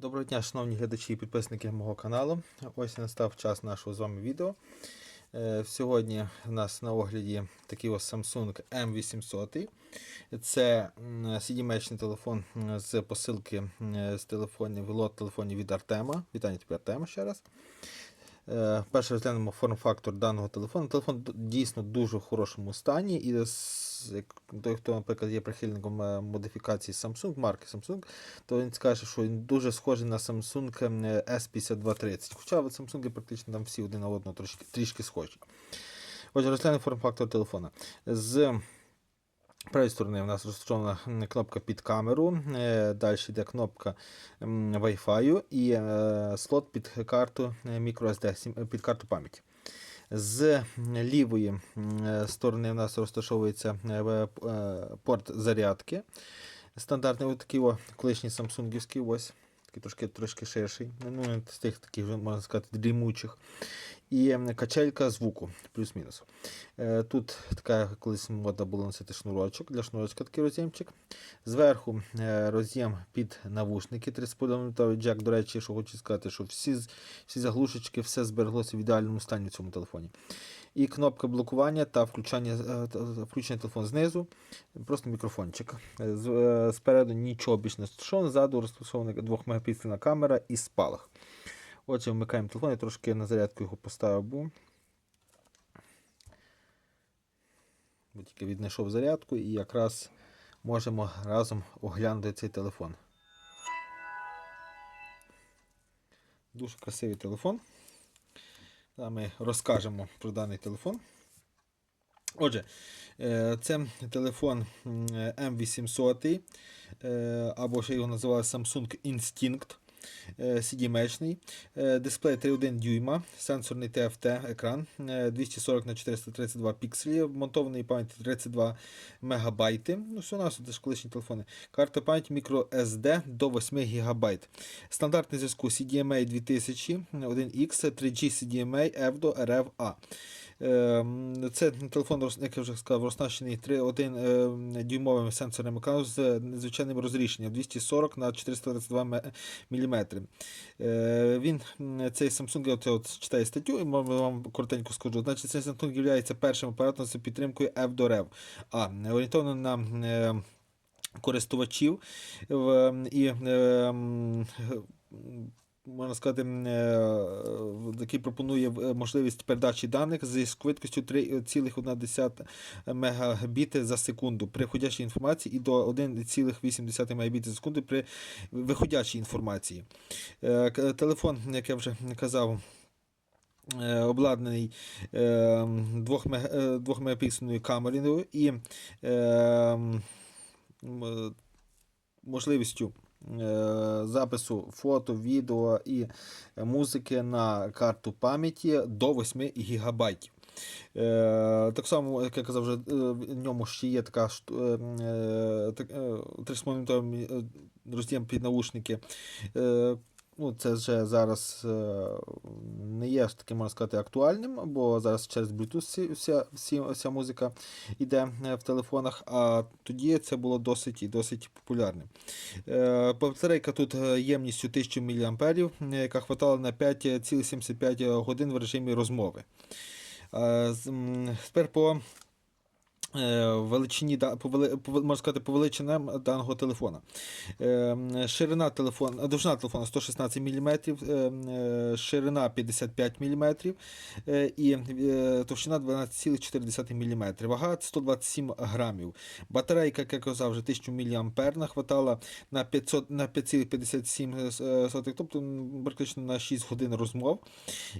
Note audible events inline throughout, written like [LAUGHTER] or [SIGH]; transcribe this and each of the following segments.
Доброго дня, шановні глядачі і підписники мого каналу. Ось настав час нашого з вами відео. Е, Сьогодні в нас на огляді такий ось Samsung M800. Це сідімечний телефон з посилки з телефонів, лот телефонів від Артема. Вітання тобі Артема ще раз. Е, Перше розглянемо форм-фактор даного телефону. Телефон дійсно дуже в хорошому стані. І той, хто, наприклад, є прихильником е, модифікації Samsung, марки Samsung, то він скаже, що він дуже схожий на Samsung S5230. Хоча Samsung практично там всі один на одного трошки, трішки схожі. Отже, розглянемо форм-фактор телефона. З правої сторони у нас розташована кнопка під камеру, е, далі йде кнопка Wi-Fi і е, слот під карту microSD, е, під карту пам'яті. З лівої сторони у нас розташовується в- порт зарядки. Стандартний такий колишній самсунгівський, ось такий трошки, трошки ширший, ну, з тих таких, можна сказати, дрімучих. І качелька звуку, плюс-мінус. Е, Тут така колись мода була носити шнурочок, для шнурочка такий роз'ємчик. Зверху е, роз'єм під навушники 30 джек. До речі, що хочу сказати, що всі, всі заглушечки, все збереглося в ідеальному стані в цьому телефоні. І кнопка блокування та включення, е, включення телефону знизу, просто мікрофончик. Е, е, Спереду нічого більш не розташовано, ззаду розташована 2 мегапіксельна камера і спалах. Отже, вмикаємо телефон, я трошки на зарядку його поставив. Бо тільки віднайшов зарядку і якраз можемо разом оглянути цей телефон. Дуже красивий телефон. Ми розкажемо про даний телефон. Отже, е, це телефон M800, е, або ще його називали Samsung Instinct. Е, CD-мечний, е, дисплей 3,1 дюйма, сенсорний TFT екран, е, 240 на 432 пікселі, вмонтований пам'ять 32 мегабайти. Ну, все у нас це ж колишні телефони. Карта пам'ять microSD до 8 ГБ. Стандартний зв'язку CDMA 2000, 1X, 3G CDMA, EVDO, RFA. Е, Це телефон, як я вже сказав, оснащений 3,1 е, дюймовим сенсорним екраном з надзвичайним розрішенням 240 на 432 мм. Він, цей Samsung, от, от читаю статтю і вам коротенько скажу. Значить, цей Samsung є першим апаратом з підтримкою F-до-REV. А, орієнтовано на е, користувачів і е, м, можна сказати, е, який пропонує е, можливість передачі даних зі швидкістю 3,1 мегабіти за секунду при входящій інформації і до 1,8 мегабіти за секунду при виходячій інформації. Е, Телефон, як я вже казав, обладнаний е, 2 мегапіксельною камерою і можливістю запису фото, відео і музики на карту пам'яті до 8 ГБ. Е, так само, як я казав, вже, е, в ньому ще є така шту- е, е, так, е, 3,5 роз'єм під наушники. Ну, це вже зараз е, не є ж таким, можна сказати, актуальним, бо зараз через Bluetooth вся, всі, вся музика йде е, в телефонах, а тоді це було досить і досить популярним. Е, Батарейка тут ємністю 1000 мА, яка хватала на 5,75 годин в режимі розмови. Тепер по величині, по, вели- можна сказати, по величинам даного телефона. Е, Ширина телефона, довжина телефона 116 мм, ширина 55 мм і е, товщина 12,4 мм. Вага 127 грамів. Батарейка, як я казав, вже 1000 мА, хватала на 500 на 5,57, е, сотих, тобто практично на 6 годин розмов.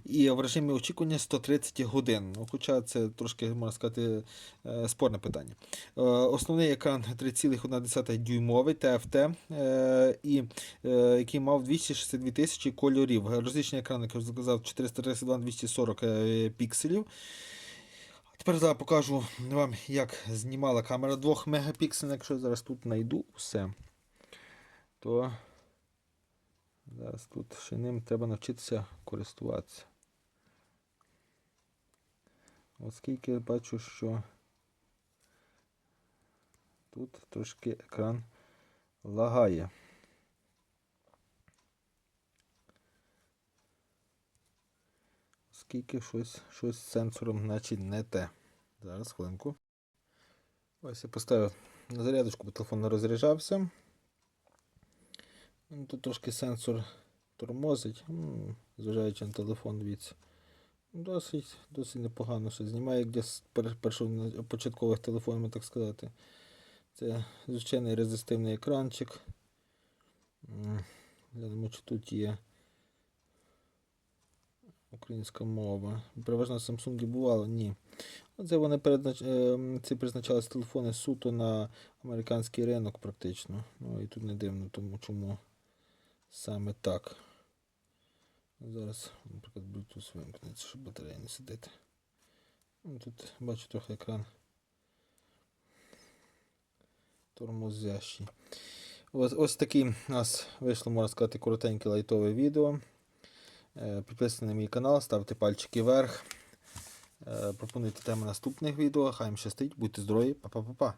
І в режимі очікування 130 годин. Ну, Хоча це трошки, можна сказати, е, спорне питання. Е, Основний екран [LAUGHS] 3,1 дюймовий TFT, е, і, е, який мав 262 тисячі кольорів. Розлічний екран, як я вже сказав, 432 на 240 е, пікселів. Тепер зараз покажу вам, як знімала камера 2 мегапіксельна. Якщо я зараз тут знайду все, то зараз тут ще ним треба навчитися користуватися. Оскільки я бачу, що Тут трошки екран лагає. Оскільки щось щось з сенсором значить не те. Зараз хвилинку. Ось я поставив на зарядочку, бо телефон не розряджався. Ну, тут трошки сенсор тормозить, зважаючи на телефон дивіться. Досить досить непогано, все знімає як для першопочаткових телефонів, так сказати. Це звичайний резистивний екранчик. Глянемо, чи тут є українська мова. Переважно Samsung бувало, ні. Оце вони переднач... е, ці призначались телефони суто на американський ринок практично. Ну і тут не дивно, тому чому саме так. Зараз, наприклад, Bluetooth вимкнеться, щоб батарея не сидить. Ну, Тут бачу трохи екран тормозящий. Ось, ось такий у нас вийшло, можна сказати, коротеньке лайтове відео. Е, Підписуйтесь на мій канал, ставте пальчики вверх. Е, Пропонуйте теми наступних відео. Хай їм щастить, будьте здорові, па-па-па-па.